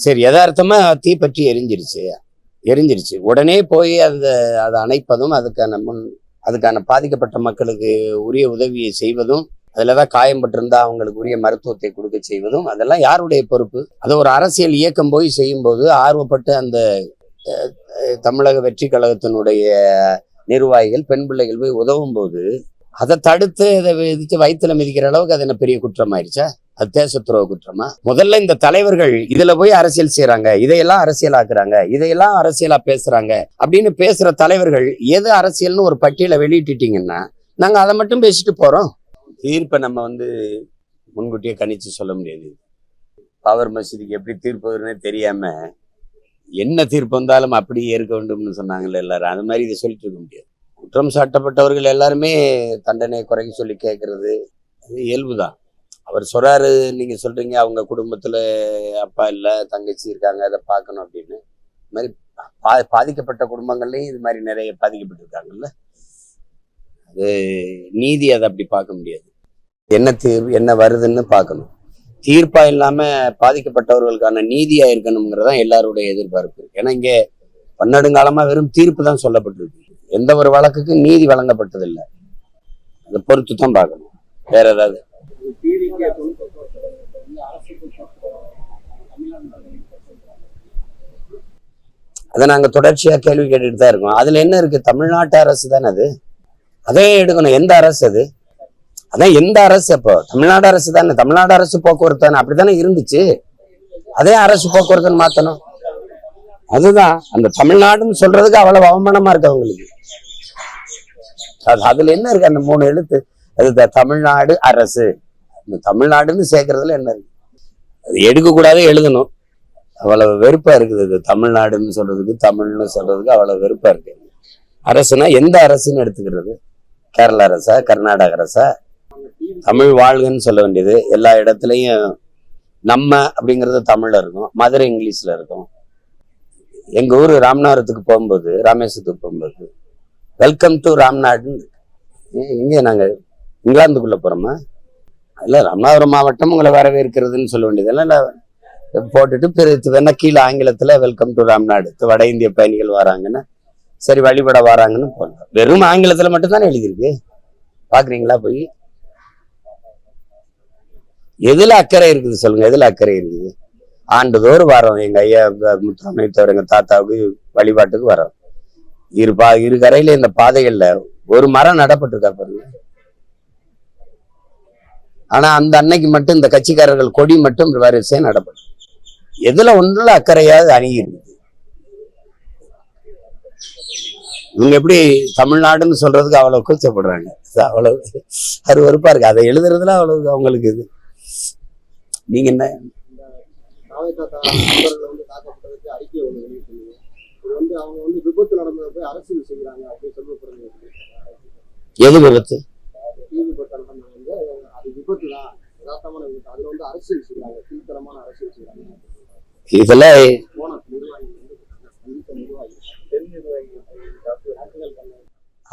சரி யதார்த்தமா தீப்பற்றி எரிஞ்சிருச்சு. எரிஞ்சிருச்சு. உடனே போய் அந்த அதை அணைப்பதும் அதுக்கான முன் அதுக்கான பாதிக்கப்பட்ட மக்களுக்கு உரிய உதவியை செய்வதும் அதில் தான் காயம்பட்டிருந்தா அவங்களுக்கு உரிய மருத்துவத்தை கொடுக்க செய்வதும் அதெல்லாம் யாருடைய பொறுப்பு? அது ஒரு அரசியல் இயக்கம் போய் செய்யும்போது ஆர்வப்பட்டு அந்த தமிழக வெற்றி கழகத்தினுடைய நிர்வாகிகள் பெண் பிள்ளைகள் போய் உதவும் போது அதை தடுத்து இதை விதித்து வயிற்றுல மிதிக்கிற அளவுக்கு அது என்ன பெரிய குற்றமாயிருச்சா? அது தேச குற்றமா முதல்ல இந்த தலைவர்கள் இதுல போய் அரசியல் செய்யறாங்க இதையெல்லாம் அரசியலாக்குறாங்க இதையெல்லாம் அரசியலா பேசுறாங்க அப்படின்னு பேசுற தலைவர்கள் எது அரசியல்னு ஒரு பட்டியலை வெளியிட்டுட்டீங்கன்னா நாங்க அதை மட்டும் பேசிட்டு போறோம். தீர்ப்பை நம்ம வந்து முன்கூட்டியே கணிச்சு சொல்ல முடியாது. பவர் மசூதிக்கு எப்படி தீர்ப்பு வரும்னே தெரியாம என்ன தீர்ப்பு வந்தாலும் அப்படியே ஏற்க வேண்டும்னு சொன்னாங்கல்ல எல்லாரும். அது மாதிரி இதை சொல்லிட்டு இருக்க முடியாது. குற்றம் சாட்டப்பட்டவர்கள் எல்லாருமே தண்டனை குறைக்க சொல்லி கேட்கறது அது இயல்புதான். அவர் சொல்றாரு நீங்க சொல்றீங்க அவங்க குடும்பத்துல அப்பா இல்ல தங்கச்சி இருக்காங்க அதை பார்க்கணும் அப்படின்னு. இது மாதிரி பா பாதிக்கப்பட்ட குடும்பங்கள்லயும் இது மாதிரி நிறைய பாதிக்கப்பட்டிருக்காங்கல்ல. அது நீதி அதை அப்படி பார்க்க முடியாது. என்ன தீர்வு என்ன வருதுன்னு பார்க்கணும். தீர்ப்பா இல்லாம பாதிக்கப்பட்டவர்களுக்கான நீதியா இருக்கணுங்கிறதான் எல்லாருடைய எதிர்பார்ப்பு. ஏன்னா இங்க பன்னெடுங்காலமா வெறும் தீர்ப்பு தான் சொல்லப்பட்டிருக்கு. எந்த ஒரு வழக்குக்கும் நீதி வழங்கப்பட்டதில்லை. அதை பொறுத்து தான் பார்க்கணும். வேற ஏதாவது அதை நாங்க தொடர்ச்சியா கேள்வி கேட்டுட்டு தான் இருக்கோம். அதுல என்ன இருக்கு? தமிழ்நாட்டு அரசு தானே அது? அதே எடுக்கணும். எந்த அரசு அது? அதான் எந்த அரசு அப்போ? தமிழ்நாடு அரசு தானே. தமிழ்நாடு அரசு போக்குவரத்து தானே. அப்படித்தானே இருந்துச்சு. அதே அரசு போக்குவரத்துன்னு மாத்தணும். அதுதான். அந்த தமிழ்நாடுன்னு சொல்றதுக்கு அவ்வளவு அவமானமா இருக்கு அவங்களுக்கு. அது அதுல என்ன இருக்கு? அந்த மூணு எழுத்து. அது த- தமிழ்நாடு அரசு. இந்த தமிழ்நாடுன்னு சேர்க்கறதுல என்ன இருக்கு? அது எடுக்கக்கூடாது எழுதணும். அவ்வளவு வெறுப்பா இருக்குது இது. தமிழ்நாடுன்னு சொல்றதுக்கு தமிழ்னு சொல்றதுக்கு அவ்வளவு வெறுப்பா இருக்கு. அரசுனா எந்த அரசுன்னு எடுத்துக்கிறது? கேரள அரசா கர்நாடக அரசா? தமிழ் வாழ்கன்னு சொல்ல வேண்டியது. எல்லா இடத்துலையும் நம்ம அப்படிங்கிறது தமிழ்ல இருக்கும். மதுரை இங்கிலீஷ்ல இருக்கும். எங்க ஊர் ராமநாதத்துக்கு போகும்போது ராமேஸ்வரத்துக்கு போகும்போது வெல்கம் டு ராம்நாடுன்னு இங்கே நாங்க இங்கிலாந்துக்குள்ள போறோமா? இல்ல ராமநாதபுரம் மாவட்டம் உங்களை வரவேற்கிறதுன்னு சொல்ல வேண்டியதெல்லாம் இல்ல. போட்டுட்டு பிறகு வேணா கீழே ஆங்கிலத்துல வெல்கம் டு ராம்நாடு. வட இந்திய பயணிகள் வராங்கன்னா சரி வழிபட வராங்கன்னு போடலாம் வெறும் ஆங்கிலத்துல மட்டும் தானே எழுதியிருக்கு? பாக்குறீங்களா போய்? எதுல அக்கறை இருக்குது சொல்லுங்க எதுல அக்கறை இருக்குது? ஆண்டுதோறும் வரோம். எங்க ஐயா அஹ், முத்துராமலிங்கத்தவர் எங்க தாத்தாவுக்கு வழிபாட்டுக்கு வரோம். இரு பா இரு கரையில இந்த பாதைகள்ல ஒரு மரம் நடப்பட்டிருக்கா பாருங்க. ஆனா அந்த அன்னைக்கு மட்டும் இந்த கட்சிக்காரர்கள் கொடி மட்டும் வரிசையா நடப்படும். எதுல ஒன்றுல அக்கறையாவது அணுகி இருக்குது இவங்க எப்படி தமிழ்நாடுன்னு சொல்றதுக்கு அவ்வளவு கூச்சப்படுறாங்க. அது அவ்வளவு அருவருப்பா இருக்கு. அதை எழுதுறதுல அவ்வளவு அவங்களுக்கு இது. நீங்க என்ன? எது விபத்து தீ விபத்து நடந்தது வந்து அது விபத்து தான் யதார்த்தமான விபத்து. அதுல வந்து அரசியல் செய்கிறாங்க கீழ்த்தரமான அரசியல் இதெல்லாம் பண்ண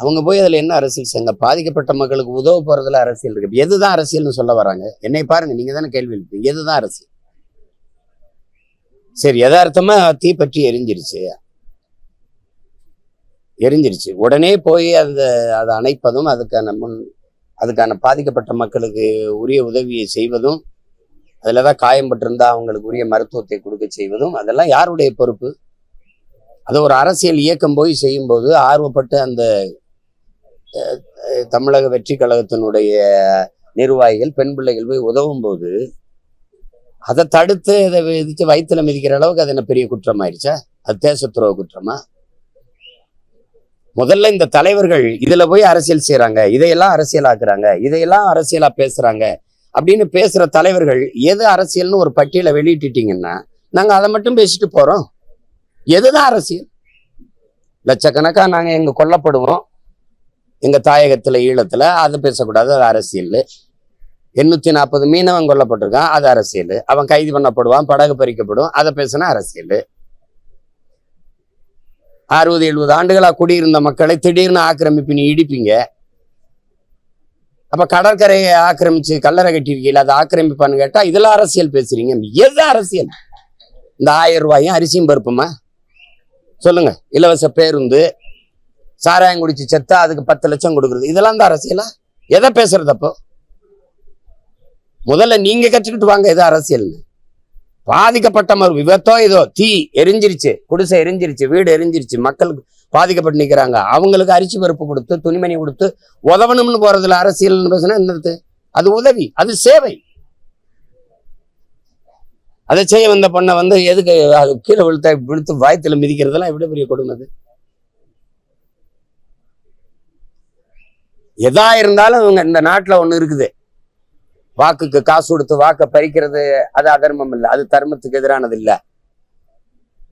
அவங்க போய் அதுல என்ன அரசியல் செய்யுங்க பாதிக்கப்பட்ட மக்களுக்கு உதவ போறதுல அரசியல் இருக்கு. எதுதான் அரசியல்னு சொல்ல வராங்க? என்னை பாருங்க நீங்க தானே கேள்வி எழுப்பீங்க எதுதான் அரசியல்? சரி யதார்த்தமா தீப்பற்றி எரிஞ்சிருச்சு. எரிஞ்சிருச்சு. உடனே போய் அந்த அதை அணைப்பதும் அதுக்கான முன் அதுக்கான பாதிக்கப்பட்ட மக்களுக்கு உரிய உதவியை செய்வதும் அதில் தான் காயம்பட்டிருந்தால் அவங்களுக்கு உரிய மருத்துவத்தை கொடுக்க செய்வதும் அதெல்லாம் யாருடைய பொறுப்பு? அது ஒரு அரசியல் இயக்கம் போய் செய்யும்போது ஆர்வப்பட்டு அந்த தமிழக வெற்றி கழகத்தினுடைய நிர்வாகிகள் பெண் பிள்ளைகள் போய் உதவும் போது அதை தடுத்து இதை விதித்து வயிற்றுல மிதிக்கிற அளவுக்கு அது என்ன பெரிய குற்றமாயிருச்சா? அது தேசத்துறவு குற்றமா? முதல்ல இந்த தலைவர்கள் இதுல போய் அரசியல் செய்கிறாங்க இதையெல்லாம் அரசியலாக்குறாங்க இதையெல்லாம் அரசியலா பேசுறாங்க அப்படின்னு பேசுற தலைவர்கள் எது அரசியல்னு ஒரு பட்டியலை வெளியிட்டுட்டீங்கன்னா நாங்க அதை மட்டும் பேசிட்டு போறோம். எதுதான் அரசியல்? லட்சக்கணக்கா நாங்க எங்க கொல்லப்படுவோம். எங்க தாயகத்துல ஈழத்துல அது பேசக்கூடாது அது அரசியல் எண்ணூத்தி நாற்பது மீனவன் கொல்லப்பட்டிருக்கான் அது அரசியல் அவன் கைது பண்ணப்படுவான் படகு பறிக்கப்படும் அதை பேசினா அரசியல் அறுபது எழுபது ஆண்டுகளாக குடியிருந்த மக்களை திடீர்னு ஆக்கிரமிப்பு நீ இடிப்பீங்க. அப்போ கடற்கரையை ஆக்கிரமிச்சு கல்லறை கட்டியிருக்கீங்களா அதை ஆக்கிரமிப்பான்னு கேட்டால் இதில் அரசியல் பேசுறீங்க. எது அரசியல்? இந்த ஆயிரம் ரூபாயும் அரிசியும் பருப்புமா? சொல்லுங்க. இலவச பேருந்து சாராயம் குடிச்சு செத்தா அதுக்கு பத்து லட்சம் கொடுக்குறது இதெல்லாம் தான் அரசியலா? எதை பேசுறது அப்போ? முதல்ல நீங்க கற்றுக்கிட்டு வாங்க எது அரசியல்னு. பாதிக்கப்பட்ட மறு விபத்தோ இதோ தீ எரிஞ்சிருச்சு குடிசை எரிஞ்சிருச்சு வீடு எரிஞ்சிருச்சு மக்கள் பாதிக்கப்பட்டு நிற்கிறாங்க அவங்களுக்கு அரிசி பருப்பு கொடுத்து துணிமணி கொடுத்து உதவணும்னு போறதுல அரசியல் பேசுனா என்னது? அது உதவி அது சேவை. அதை செய்ய வந்த பொண்ணை வந்து எதுக்கு அது கீழே விழுத்த விழுத்து வாய்த்தில் மிதிக்கிறதெல்லாம் எவ்வளவு பெரிய கொடுமை அது? எதா இருந்தாலும் இவங்க இந்த நாட்டில் ஒன்று இருக்குது. வாக்குக்கு காசு கொடுத்து வாக்கை பறிக்கிறது அது அதர்மம் இல்லை. அது தர்மத்துக்கு எதிரானது இல்ல.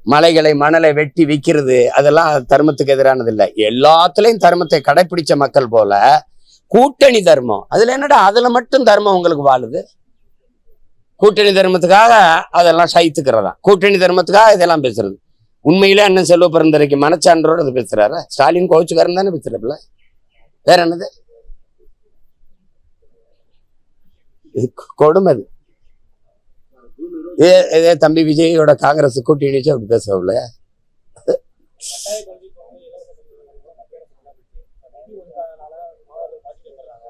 மலைகளை மணலை வெட்டி விற்கிறது அதெல்லாம் தர்மத்துக்கு எதிரானது இல்லை. எல்லாத்துலயும் தர்மத்தை கடைபிடிச்ச மக்கள் போல கூட்டணி தர்மம். அதுல என்னடா அதுல மட்டும் தர்மம் உங்களுக்கு வாழுது? கூட்டணி தர்மத்துக்காக அதெல்லாம் சைத்துக்கிறதா கூட்டணி தர்மத்துக்காக இதெல்லாம் பேசுறது. உண்மையிலே அண்ணன் செல்வ பிறந்தரைக்கு மனச்சான்றோடு அது பேசுறாரா? ஸ்டாலின் கோச்சுக்காரன் தானே பேசுறப்பல? வேற என்னது? இது கொடுமை. அது இதே இதே தம்பி விஜயோட காங்கிரஸ் கூட்டி வச்சு அப்படி பேசவில்ல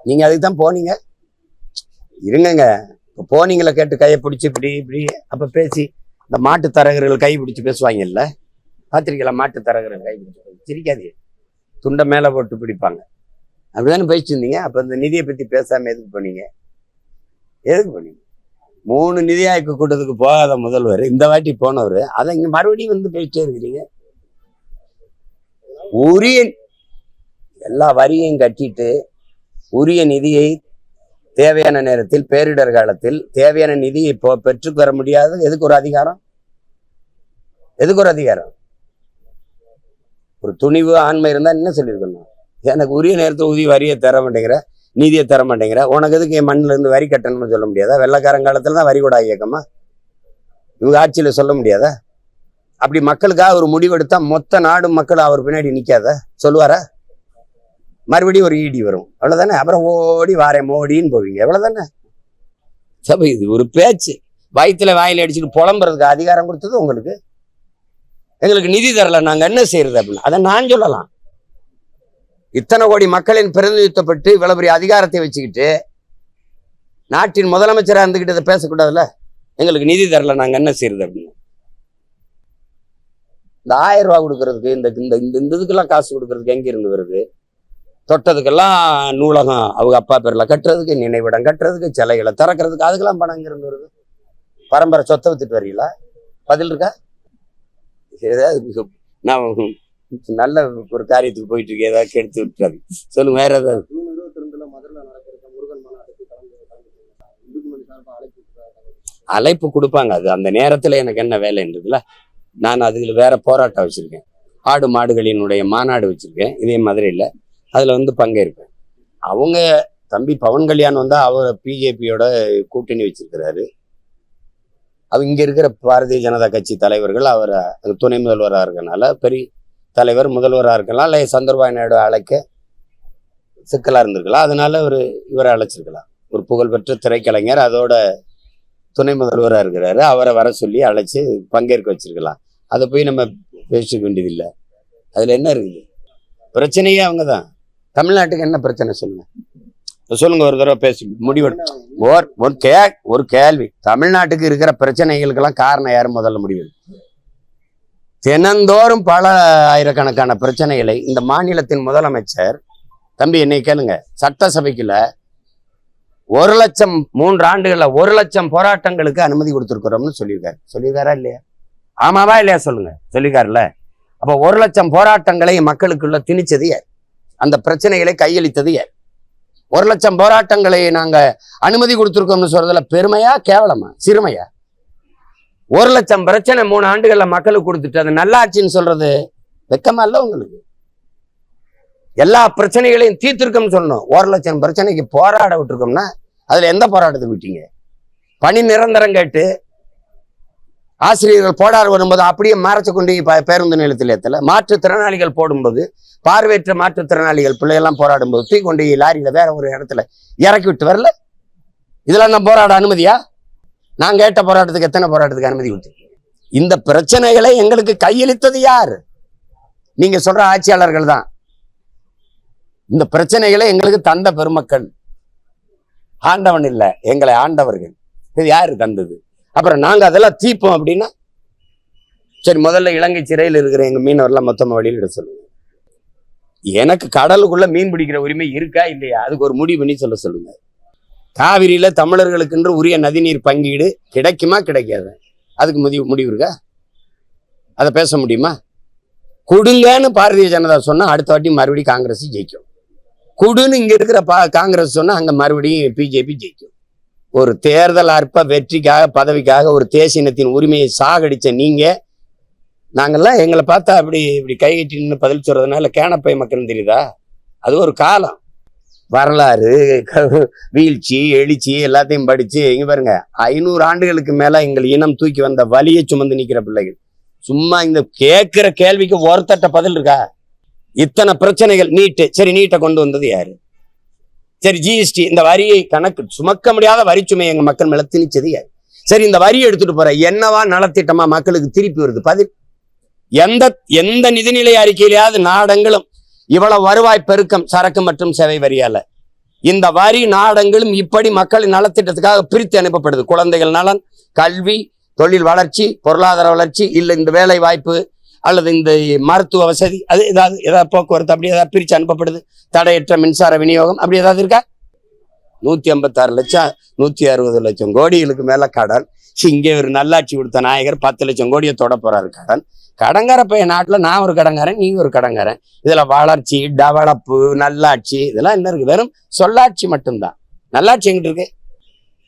நீங்க அதுக்கு தான் போனீங்க. இருங்கங்க. இப்போ போனீங்களா கேட்டு கையை பிடிச்சி இப்படி இப்படி அப்போ பேசி இந்த மாட்டு தரகர்கள் கை பிடிச்சி பேசுவாங்கல்ல? பார்த்துருக்கீங்களா? மாட்டு தரகர்கள் கை பிடிச்சி சிரிக்காதீங்க. துண்டை மேலே போட்டு பிடிப்பாங்க. அப்படிதானே பேசிட்டு இருந்தீங்க? அப்போ இந்த நிதியை பற்றி பேசாமல் எதுக்கு போனீங்க? எதுக்கு பண்ணீங்க மூணு நிதி ஆய்வு கூட்டத்துக்கு போகாத முதல்வர் இந்த வாட்டி போனவர் அதை இங்கே மறுபடியும் வந்து பேசிட்டே இருக்கிறீங்க. உரிய எல்லா வரியையும் கட்டிட்டு உரிய நிதியை தேவையான நேரத்தில் பேரிடர் காலத்தில் தேவையான நிதியை இப்போ பெற்றுக்கு வர முடியாது. எதுக்கு ஒரு அதிகாரம்? எதுக்கு ஒரு அதிகாரம்? ஒரு துணிவு ஆண்மை இருந்தா என்ன சொல்லியிருக்கணும்? எனக்கு உரிய நேரத்தில் உதவி வரியை தர மாட்டேங்கிற நீதியை தர மாட்டேங்கிற. உனக்கு எதுக்கு என் மண்ணிலேருந்து வரி கட்டணும்னு சொல்ல முடியாதா? வெள்ளக்காரங்காலத்துல தான் வரி கூட இயக்கமா? இவங்க ஆட்சியில் சொல்ல முடியாதா? அப்படி மக்களுக்காக ஒரு முடிவெடுத்தா மொத்த நாடு மக்கள் அவர் பின்னாடி நிற்காத சொல்லுவாரா? மறுபடியும் ஒரு ஈடி வரும். அவ்வளோதானே அப்புறம் ஓடி வாரேன் மோடின்னு போவீங்க. எவ்வளோதானே சபை இது ஒரு பேச்சு. வயிற்றில் வாயில் அடிச்சுட்டு புலம்புறதுக்கு அதிகாரம் கொடுத்தது உங்களுக்கு. எங்களுக்கு நிதி தரல. நாங்கள் என்ன செய்யறது அப்படின்னு. அதை நான் சொல்லலாம். இத்தனை கோடி மக்களின் பிரதிநிதித்துவப்பட்டு இவ்வளவு பெரிய அதிகாரத்தை வச்சுக்கிட்டு நாட்டின் முதலமைச்சராக இருந்துக்கிட்டு இதை பேசக்கூடாதுல்ல? எங்களுக்கு நிதி தரல நாங்கள் என்ன செய்யறது அப்படின்னு. இந்த ஆயிரம் ரூபா கொடுக்கறதுக்கு இந்த இந்த இந்த இந்த இதுக்கெல்லாம் காசு கொடுக்கறதுக்கு எங்கே இருந்து வருது? தொட்டதுக்கெல்லாம் நூலகம் அவங்க அப்பா பேரில் கட்டுறதுக்கு நினைவிடம் கட்டுறதுக்கு சிலைகளை திறக்கிறதுக்கு அதுக்கெல்லாம் பணம் எங்க இருந்து வருது? பரம்பரை சொத்தை வித்துட்டு வரீங்களா? பதில் இருக்கா? நான் நல்ல ஒரு காரியத்துக்கு போயிட்டு இருக்கேன் ஏதாவது கெடுத்து விட்டுறாது. சொல்லுங்க வேற ஏதாவது? அழைப்பு கொடுப்பாங்க. அது அந்த நேரத்துல எனக்கு என்ன வேலைன்றதுல நான் அதுல வேற போராட்டம் வச்சிருக்கேன். ஆடு மாடுகளினுடைய மாநாடு வச்சிருக்கேன். இதே மதுரையில அதுல வந்து பங்கேற்பேன். அவங்க தம்பி பவன் கல்யாண் வந்தா அவர் பிஜேபியோட கூட்டணி வச்சிருக்கிறாரு. அவங்க இங்க இருக்கிற பாரதிய ஜனதா கட்சி தலைவர்கள் அவர் துணை முதல்வராக இருக்கனால பெரிய தலைவர் முதல்வராக இருக்கலாம் இல்லை சந்திரபாபு நாயுடு அழைக்க சிக்கலா இருந்திருக்கலாம். அதனால ஒரு இவரை அழைச்சிருக்கலாம். ஒரு புகழ்பெற்ற திரைக்கலைஞர் அதோட துணை முதல்வராக இருக்கிறாரு. அவரை வர சொல்லி அழைச்சி பங்கேற்க வச்சிருக்கலாம். அதை போய் நம்ம பேசிக்க வேண்டியதில்லை. அதுல என்ன இருக்குது? பிரச்சனையே அவங்க தான் தமிழ்நாட்டுக்கு என்ன பிரச்சனை சொல்லுங்க? சொல்லுங்க ஒரு தடவை பேசி முடிவு ஒரு ஒரு கே ஒரு கேள்வி. தமிழ்நாட்டுக்கு இருக்கிற பிரச்சனைகளுக்கெல்லாம் காரணம் யாரும் முதல்ல முடிவு தினந்தோறும் பல ஆயிரக்கணக்கான பிரச்சனைகளை இந்த மாநிலத்தின் முதலமைச்சர் தம்பி என்னை கேளுங்க சட்டசபைக்குள்ள ஒரு லட்சம் மூன்று ஆண்டுகளில் ஒரு லட்சம் போராட்டங்களுக்கு அனுமதி கொடுத்துருக்குறோம்னு சொல்லியிருக்காரு. சொல்லியிருக்காரா இல்லையா? ஆமாவா இல்லையா சொல்லுங்க. சொல்லியிருக்காருல்ல. அப்போ ஒரு லட்சம் போராட்டங்களை மக்களுக்குள்ள திணிச்சது யார்? அந்த பிரச்சனைகளை கையளித்தது யார்? ஒரு லட்சம் போராட்டங்களை நாங்க அனுமதி கொடுத்துருக்கோம்னு சொல்றதுல பெருமையா கேவலமா சிறுமையா? ஒரு லட்சம் பிரச்சனை மூணு ஆண்டுகளில் மக்களுக்கு கொடுத்துட்டு அது நல்லாட்சின்னு சொல்றது வெக்கமா இல்ல உங்களுக்கு? எல்லா பிரச்சனைகளையும் தீர்த்திருக்கோம்னு சொல்லணும். ஒரு லட்சம் பிரச்சனைக்கு போராட விட்டுருக்கோம்னா அதுல எந்த போராட்டத்துக்கு விட்டீங்க? பணி நிரந்தரம் கேட்டு ஆசிரியர்கள் போடாறு வரும்போது அப்படியே மறைச்சு கொண்டு பேருந்து நிலையத்தில் மாற்றுத்திறனாளிகள் போடும்போது பார்வையற்ற மாற்றுத்திறனாளிகள் பிள்ளையெல்லாம் போராடும்போது தூக்கி கொண்டு லாரியில் லாரியில வேற ஒரு இடத்துல இறக்கி விட்டு வரல? இதெல்லாம் நான் போராட அனுமதியா? நான் கேட்ட போராட்டத்துக்கு எத்தனை போராட்டத்துக்கு அனுமதி கொடுத்துருக்கீங்க? இந்த பிரச்சனைகளை எங்களுக்கு கையளித்தது யார்? நீங்க சொல்ற ஆட்சியாளர்கள் தான். இந்த பிரச்சனைகளை எங்களுக்கு தந்த பெருமக்கள். ஆண்டவன் இல்ல எங்களை ஆண்டவர்கள். இது யாரு தந்தது? அப்புறம் நாங்க அதெல்லாம் தீப்போம் அப்படின்னா? சரி முதல்ல இலங்கை சிறையில் இருக்கிற எங்க மீனவர்லாம் மொத்தமாக வெளியிட சொல்லுங்க. எனக்கு கடலுக்குள்ள மீன் பிடிக்கிற உரிமை இருக்கா இல்லையா? அதுக்கு ஒரு முடிவு பண்ணி சொல்ல சொல்லுங்க. காவிரியில் தமிழர்களுக்கென்று உரிய நதிநீர் பங்கீடு கிடைக்குமா கிடைக்காது? அதுக்கு முடிவு முடிவு இருக்கா? அதை பேச முடியுமா? கொடுங்கன்னு பாரதிய ஜனதா சொன்னால் அடுத்த வாட்டி மறுபடியும் காங்கிரஸ் ஜெயிக்கும். குடுன்னு இங்கே இருக்கிற பா காங்கிரஸ் சொன்னால் அங்கே மறுபடியும் பிஜேபி ஜெயிக்கும். ஒரு தேர்தல் அற்ப வெற்றிக்காக பதவிக்காக ஒரு தேசியனத்தின் உரிமையை சாகடித்த நீங்கள் நாங்கள்லாம் எங்களை பார்த்தா அப்படி இப்படி கைகட்டி நின்று பதில் சொல்றதுனால கேனப்பை மக்கள் தெரியுதா? அது ஒரு காலம். வரலாறு வீழ்ச்சி எழுச்சி எல்லாத்தையும் படிச்சு இங்கே பாருங்க ஐநூறு ஆண்டுகளுக்கு மேல எங்கள் இனம் தூக்கி வந்த வலியை சுமந்து நிக்கிற பிள்ளைகள். சும்மா இந்த கேட்குற கேள்விக்கு ஒருத்தட்ட பதில் இருக்கா? இத்தனை பிரச்சனைகள் நீட்டு சரி நீட்டை கொண்டு வந்தது யாரு? சரி ஜிஎஸ்டி இந்த வரியை கணக்கு சுமக்க முடியாத வரிச்சுமை எங்க மக்கள் மேல திணிச்சது யாரு? சரி இந்த வரி எடுத்துட்டு போற என்னவா நலத்திட்டமா மக்களுக்கு திருப்பி வருது? பதில். எந்த எந்த நிதிநிலை அறிக்கையிலையாவது நாடங்களும் இவ்வளவு வருவாய் பெருக்கம் சரக்கு மற்றும் சேவை வரியால இந்த வரி நாடங்களும் இப்படி மக்களின் நலத்திட்டத்துக்காக பிரித்து அனுப்பப்படுது. குழந்தைகள் நலன் கல்வி தொழில் வளர்ச்சி பொருளாதார வளர்ச்சி இல்லை இந்த வேலை வாய்ப்பு அல்லது இந்த மருத்துவ வசதி அது ஏதாவது ஏதாவது போக்குவரத்து அப்படி ஏதாவது பிரித்து அனுப்பப்படுது. தடையற்ற மின்சார விநியோகம் அப்படி ஏதாவது இருக்கா? நூற்றி ஐம்பத்தாறு லட்சம் நூற்றி அறுபது லட்சம் கோடிகளுக்கு மேலே கடன். இங்கே ஒரு நல்லாட்சி கொடுத்த நாயகர் பத்து லட்சம் கோடியை தொட போகிறாரு கடன். கடங்கார பையன் நாட்டில் நான் ஒரு கடங்காரன் நீ ஒரு கடங்காரன் இதில் வளர்ச்சி டெவலப்பு நல்லாட்சி இதெல்லாம் என்ன இருக்குது வெறும் சொல்லாட்சி மட்டும்தான். நல்லாட்சி எங்கிட்டு இருக்கு?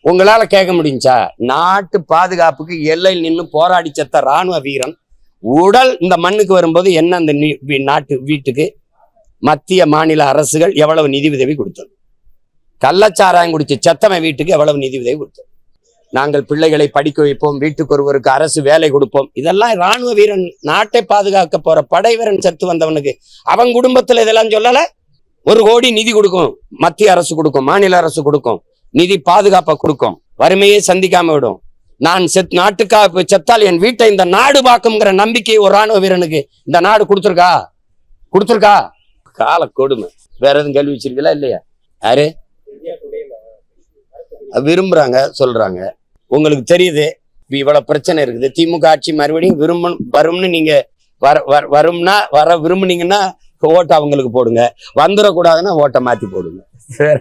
உங்களால் கேட்க முடிஞ்சா நாட்டு பாதுகாப்புக்கு எல்லையில் நின்று போராடி செத்த ராணுவ வீரன் உடல் இந்த மண்ணுக்கு வரும்போது என்ன அந்த நாட்டு வீட்டுக்கு? மத்திய மாநில அரசுகள் எவ்வளவு நிதி உதவி கொடுத்தது? கள்ளச்சாராயம் குடிச்சு செத்தவன் வீட்டுக்கு எவ்வளவு நிதி உதவி கொடுத்தோம். நாங்கள் பிள்ளைகளை படிக்க வைப்போம் வீட்டுக்கு ஒருவருக்கு அரசு வேலை கொடுப்போம். இதெல்லாம் ராணுவ வீரன் நாட்டை பாதுகாக்க போற படை வீரன் செத்து வந்தவனுக்கு அவன் குடும்பத்துல இதெல்லாம் சொல்லல. ஒரு கோடி நிதி கொடுக்கும் மத்திய அரசு கொடுக்கும் மாநில அரசு கொடுக்கும். நிதி பாதுகாப்பை கொடுக்கும். வறுமையை சந்திக்காம விடும். நான் செத் நாட்டுக்காக செத்தால் என் வீட்டை இந்த நாடு பார்க்குங்கிற நம்பிக்கை ஒரு ராணுவ வீரனுக்கு இந்த நாடு கொடுத்துருக்கா? கொடுத்துருக்கா? கால கொடுமை வேற எதுவும் கேள்வி வச்சிருக்கீங்களா இல்லையா? யாரு? விரும்புறாங்க சொல்றாங்க. உங்களுக்கு தெரியுது இவ்வளவு பிரச்சனை இருக்குது. திமுக ஆட்சி மறுபடியும் விரும்ப வரும்னு நீங்க வர வரும்னா வர விரும்புனீங்கன்னா ஓட்டை அவங்களுக்கு போடுங்க. வந்துடக்கூடாதுன்னா ஓட்டை மாத்தி போடுங்க. வேற